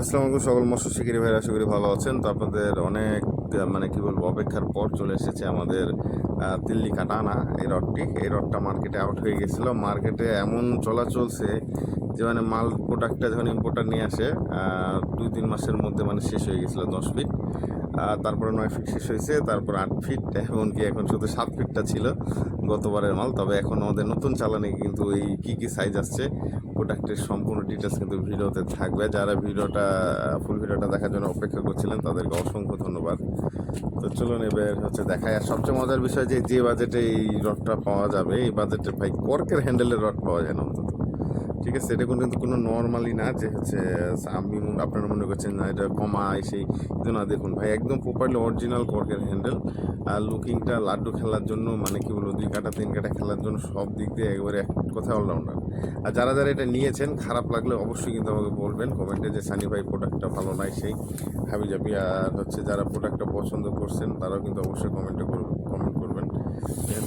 আসসালামু আলাইকুম সকল মৎস্য শিকারী ভাইরা, আশা করি ভালো আছেন। তো আপনাদের অনেক মানে কী বলব, অপেক্ষার পর চলে এসেছে আমাদের তিল্লি কাটানা এই রডটি এই রডটা মার্কেটে আউট হয়ে গেছিল। মার্কেটে এমন চলা চলছে যে মানে মাল প্রোডাক্টটা যখন ইম্পোর্টার নিয়ে আসে দুই, তিন মাসের মধ্যে মানে শেষ হয়ে গেছিল দশ ফিট তারপরে নয় ফিট শেষ হয়েছে, তারপর আট ফিট এমনকি এখন শুধু সাত ফিটটা ছিল গতবারের মাল। তবে এখন আমাদের নতুন চালানে কিন্তু এই কী কী সাইজ আসছে প্রোডাক্টের সম্পূর্ণ ডিটেলস কিন্তু ভিডিওতে থাকবে। যারা ভিডিওটা ফুল ভিডিওটা দেখার জন্য অপেক্ষা করছিলেন, তাদেরকে অসংখ্য ধন্যবাদ। তো চলুন এবার হচ্ছে দেখায় আর সবচেয়ে মজার বিষয় যে যে বাজেটে এই রডটা পাওয়া যাবে, এই বাজেটে ভাই কর্কের হ্যান্ডেলের রড পাওয়া যায় না অন্তত। ঠিক আছে, এটা কিন্তু কোনো নর্মালি না যে হচ্ছে, আমি আপনারা মনে করছেন না, এটা কমা সেই কিন্তু না। দেখুন ভাই, একদম প্রপারলি অরিজিনাল কর্কের হ্যান্ডেল আর লুকিংটা লাড্ডু খেলার জন্য মানে কি বলব, দুই কাটা, তিন কাটা খেলার জন্য সব দিক দিয়ে একবারে এক কথা অলরাউন্ডার আর যারা যারা এটা নিয়েছেন, খারাপ লাগলে অবশ্যই কিন্তু আমাকে বলবেন, কমেন্টে যে সানি ভাই প্রোডাক্টটা ভালো নয় সেই হাবি যাবি আর হচ্ছে যারা প্রোডাক্টটা পছন্দ করছেন, তারাও কিন্তু অবশ্যই কমেন্টে করবেন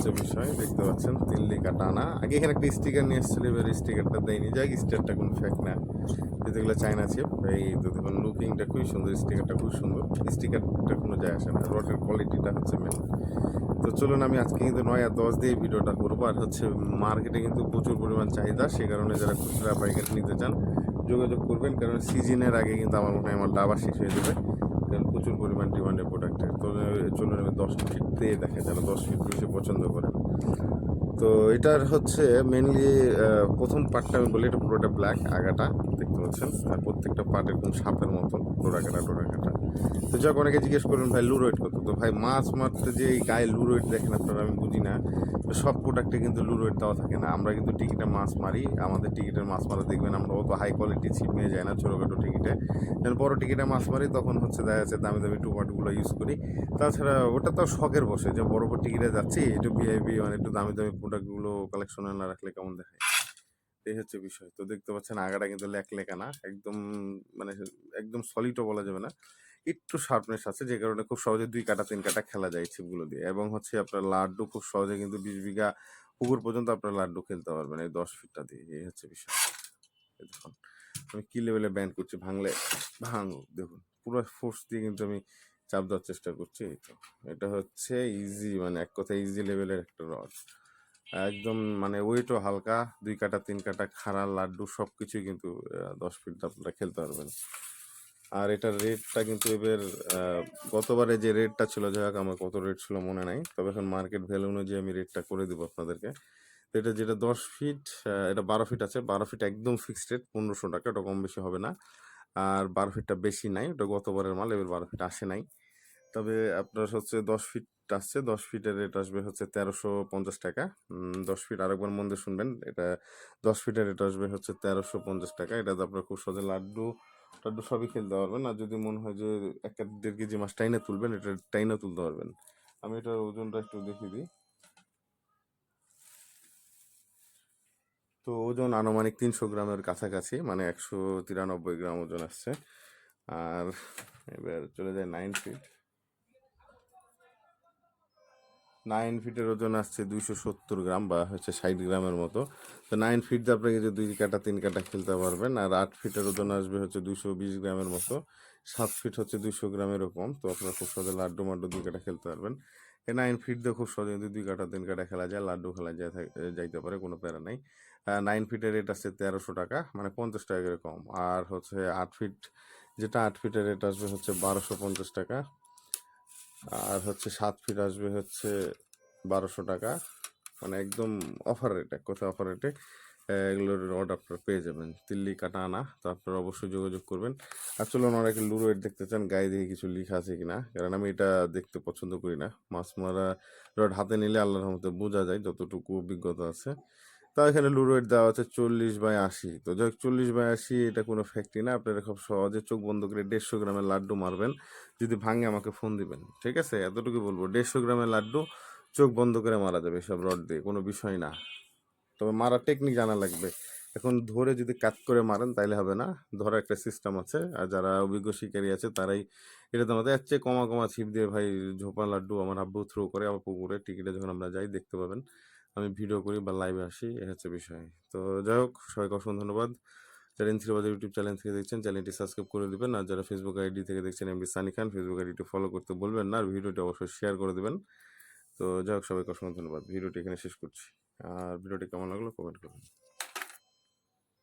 এই বিষয় দেখতে পাচ্ছেন, তিল্লি কাটানা। আগে এখানে একটা স্টিকার নিয়ে এসেছিল, এবার স্টিকারটা দেয়নি। যাই স্টিকারটা কোনো ফেক না। যেগুলো চায়না চিপ এই দেখুন লুকিংটা খুবই সুন্দর স্টিকারটা খুব সুন্দর। স্টিকারটা কোনো যায় আসে না। রডের কোয়ালিটিটা হচ্ছে মেন তো চলুন, আমি আজকে কিন্তু নয় আর দশ দিয়ে ভিডিওটা করব। আর হচ্ছে মার্কেটে কিন্তু প্রচুর পরিমাণ চাহিদা। সে কারণে যারা খুচরা পাইকারি নিতে চান, যোগাযোগ করবেন। কারণ সিজনের আগে কিন্তু আমার মনে হয় আমার ডাবা শেষ হয়ে যাবে। কারণ প্রচুর পরিমাণ ডিমান্ডের প্রোডাক্টের তো চলুন আমি দশ ফিট দিয়ে দেখা যারা দশ ফিট বেশি পছন্দ করেন। তো এটার হচ্ছে মেনলি প্রথম পার্টটা আমি বলি, এটা পুরোটা ব্ল্যাক আগাটা, দেখতে পাচ্ছেন? আর প্রত্যেকটা পার্ট এরকম সাপের মতন ডোরাকাটা ডোরাকাটা তো যাক, অনেকে জিজ্ঞেস করবেন ভাই লুরোয়েট কত? তো ভাই, মাছ মারতে যে এই গায়ে লুরোয়েট দেখেন আপনারা, আমি বুঝি না। তো সব প্রোডাক্টে কিন্তু লুরোয়েট দেওয়া থাকে না। আমরা কিন্তু টিকিটে মাছ মারি, আমাদের টিকিটের মাছ মারা দেখবেন, আমরা অত হাই কোয়ালিটি ছিপ নিয়ে যাই না ছোটোখাটো টিকিটে বড় টিকিটে মাছ মারি, তখন হচ্ছে দেখা যাচ্ছে দামি দামি টুপাটগুলো ইউজ করি। তাছাড়া ওটা তো শখের বসে, যে বড় বড় টিকিটে যাচ্ছি, একটু ভিআইপি মানে একটু দামি দামি প্রোডাক্টগুলো কালেকশনে না রাখলে কেমন দেখায়? এই হচ্ছে বিষয়। তো দেখতে পাচ্ছেন, আগাটা কিন্তু লেক লেখা না, একদম মানে একদম সলিডও বলা যাবে না। একটু শার্পনেস আছে, যে কারণে খুব সহজে দুই কাটা, তিন কাটা খেলা যায় ছিপগুলো দিয়ে। এবং হচ্ছে আপনার লাড্ডু খুব সহজে কিন্তু বিশ বিঘা পুকুর পর্যন্ত আপনার লাড্ডু খেলতে পারবেন এই দশ ফিটটা দিয়ে, এই হচ্ছে বিষয়। দেখুন, আমি কি লেভেলে ব্যান্ড করছি? ভাঙলে ভাঙুক দেখুন, পুরো ফোর্স দিয়ে কিন্তু আমি চাপ দেওয়ার চেষ্টা করছি, এই তো। এটা হচ্ছে ইজি মানে এক কথা ইজি লেভেলের একটা রড একদম মানে ওয়েটও হালকা, দুই কাটা, তিন কাটা খাড়া লাড্ডু সব কিছুই কিন্তু দশ ফিট আপনারা খেলতে পারবেন। আর এটার রেটটা কিন্তু এবার গতবারে যে রেটটা ছিল, যাই হোক আমার কত রেট ছিল মনে নাই, তবে এখন মার্কেট ভ্যালু অনুযায়ী আমি রেটটা করে দেবো আপনাদেরকে। তো এটা যেটা দশ ফিট এটা বারো ফিট আছে, বারো ফিট একদম ফিক্সড রেট পনেরোশো টাকা, ওটা কম বেশি হবে না। আর বারো ফিটটা বেশি নাই, ওটা গতবারের মাল, এবার বারো ফিট আসে নাই। তবে আপনার হচ্ছে দশ ফিট আসছে, দশ ফিটের রেট আসবে হচ্ছে তেরোশো পঞ্চাশ টাকা। দশ ফিট আরেকবার মন দিয়ে শুনবেন, এটা দশ ফিটের রেট আসবে হচ্ছে তেরোশো পঞ্চাশ টাকা। এটাতে আপনার খুব সহজে লাড্ডু টাড্ডু সবই খেলতে পারবেন। আর যদি মনে হয় যে এক দেড় কেজি মাছ টাইনে তুলবেন, এটা টাইনে তুলতে পারবেন। আমি এটার ওজনটা একটু দেখিয়ে দিই। তো ওজন আনুমানিক তিনশো গ্রামের কাছাকাছি মানে একশো তিরানব্বই গ্রাম ওজন আসছে। আর এবার চলে যায় নাইন ফিট নাইন ফিটের ওজন আসছে দুইশো সত্তর গ্রাম বা হচ্ছে ষাট গ্রামের মতো। তো নাইন ফিট দিয়ে আপনাকে যে দুই কাটা, তিন কাটা খেলতে পারবেন, আর আট ফিটের ওজন আসবে হচ্ছে দুশো বিশ গ্রামের মতো। সাত ফিট হচ্ছে দুশো গ্রামের এরকম, তো আপনারা খুব সহজে লাড্ডু মাড্ডু দুই কাটা খেলতে পারবেন। এই নাইন ফিট দিয়ে খুব সহজে কিন্তু দুই কাটা, তিন কাটা খেলা যায়, লাড্ডু খেলা যায় যাইতে পারে, কোনো প্যারা নাই। নাইন ফিটের রেট আছে তেরোশো টাকা মানে পঞ্চাশ টাকা করে কম আর হচ্ছে আট ফিট যেটা আট ফিটের রেট আসবে হচ্ছে বারোশো পঞ্চাশ টাকা। আর হচ্ছে সাত ফিট আসবে হচ্ছে বারোশো টাকা। মানে একদম অফার রেট এক কথা অফার রেটে এগুলোর রড আপনারা পেয়ে যাবেন। তিল্লি কাটা আনা তো আপনারা অবশ্যই যোগাযোগ করবেন। আর চলুন অনেকে লুরোয়েট দেখতে চান, গায়ে দিয়ে কিছু লেখা আছে কিনা, কারণ আমি এটা দেখতে পছন্দ করি না। মাছ মারা রড হাতে নিলে আল্লাহর মতো বোঝা যায় যতটুকু অভিজ্ঞতা আছে। তা এখানে লুরোয়েট দেওয়া আছে চল্লিশ বাই আশি। তো যাই হোক চল্লিশ বাই আশি এটা কোনো ফ্যাক্টরি না। আপনারা খুব সহজে চোখ বন্ধ করে দেড়শো গ্রামের লাড্ডু মারবেন। যদি ভাঙে আমাকে ফোন দিবেন। ঠিক আছে? এতটুকু বলব। দেড়শো গ্রামের লাড্ডু চোখ বন্ধ করে মারা যাবে সব রড দিয়ে, কোনো বিষয় না। তবে মারা টেকনিক জানা লাগবে। এখন ধরে যদি কাট করে মারেন তাইলে হবে না। ধরার একটা সিস্টেম আছে। আর যারা অভিজ্ঞ শিকারী আছে তারাই এটা তো আমাদের এর চেয়ে কমা কমা ছিপ দিয়ে ভাই ঝোপা লাড্ডু আমার আব্বু থ্রো করে আমার পুকুরে। টিকিটে যখন আমরা যাই দেখতে পাবেন। আমি ভিডিও করি বা লাইভে আসি, এ হচ্ছে বিষয়। তো যাই হোক, সবাইকে অসংখ্য ধন্যবাদ। যারা ইনথ্রিবাজার ইউটিউব চ্যানেল থেকে দেখছেন চ্যানেলটি সাবস্ক্রাইব করে দেবেন। আর যারা ফেসবুক আইডি থেকে দেখছেন এমবি সানি খান ফেসবুক আইডিটি ফলো করতে বলবেন না। আর ভিডিওটি অবশ্যই শেয়ার করে দেবেন। তো যাই হোক, সবাইকে অসংখ্য ধন্যবাদ। ভিডিওটি এখানে শেষ করছি। আর ভিডিওটি কেমন লাগল কমেন্ট করবেন।